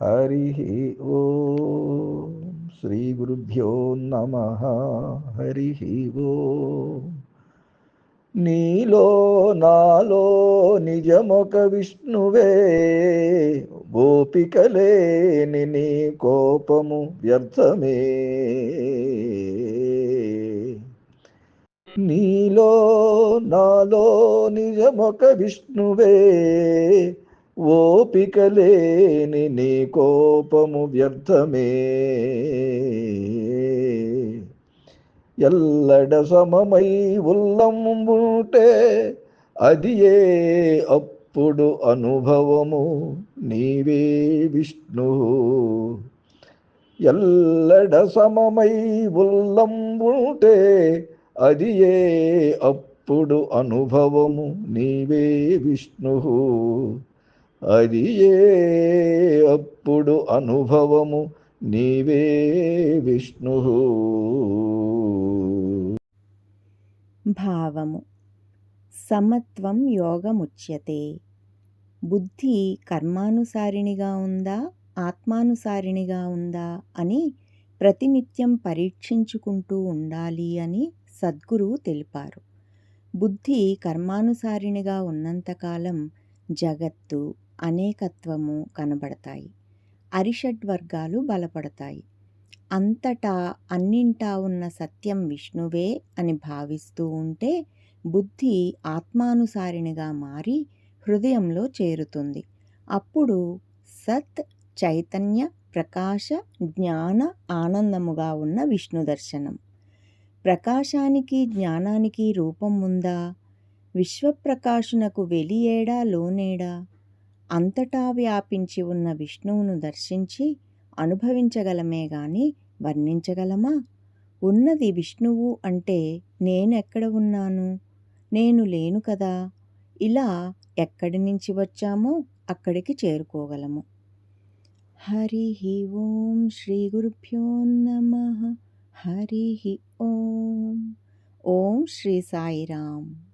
హరి ఓ శ్రీ గురుభ్యో నమ హరి ఓ నీలో నాలో నిజమొక విష్ణువే గోపికలేని నీ కోపము వ్యర్థమే నీలో నాలో నిజమొక విష్ణువే ఓపికలేని నీ కోపము వ్యర్థమే. ఎల్లడ సమమై ఉల్లంబుంటే అది ఏ అప్పుడు అనుభవము? నీవే విష్ణు. ఎల్లడ సమమై ఉల్లంబుంటే అది ఏ అప్పుడు అనుభవము? నీవే విష్ణు. అది ఏ అప్పుడు అనుభవము నీవే విష్ణు. భావము. సమత్వం యోగముచ్యతే. బుద్ధి కర్మానుసారిణిగా ఉందా ఆత్మానుసారిణిగా ఉందా అని ప్రతినిత్యం పరీక్షించుకుంటూ ఉండాలి అని సద్గురువు తెలిపారు. బుద్ధి కర్మానుసారిణిగా ఉన్నంతకాలం జగత్తు అనేకత్వము కనబడతాయి. అరిషడ్వర్గాలు బలపడతాయి. అంతటా అన్నింటా ఉన్న సత్యం విష్ణువే అని భావిస్తూ ఉంటే బుద్ధి ఆత్మానుసారినిగా మారి హృదయంలో చేరుతుంది. అప్పుడు సత్ చైతన్య ప్రకాశ జ్ఞాన ఆనందముగా ఉన్న విష్ణు దర్శనం. ప్రకాశానికి జ్ఞానానికి రూపం ఉందా? విశ్వప్రకాశునకు వెలియేడా? లోనేడా? అంతటా వ్యాపించి ఉన్న విష్ణువును దర్శించి అనుభవించగలమే గాని వర్ణించగలమా? ఉన్నది విష్ణువు అంటే నేనెక్కడ ఉన్నాను? నేను లేను కదా? ఇలా ఎక్కడి నుంచి వచ్చామో అక్కడికి చేరుకోగలము. హరి ఓం శ్రీ గురుభ్యో నమ. హరి ఓం. ఓం శ్రీ సాయిరామ్.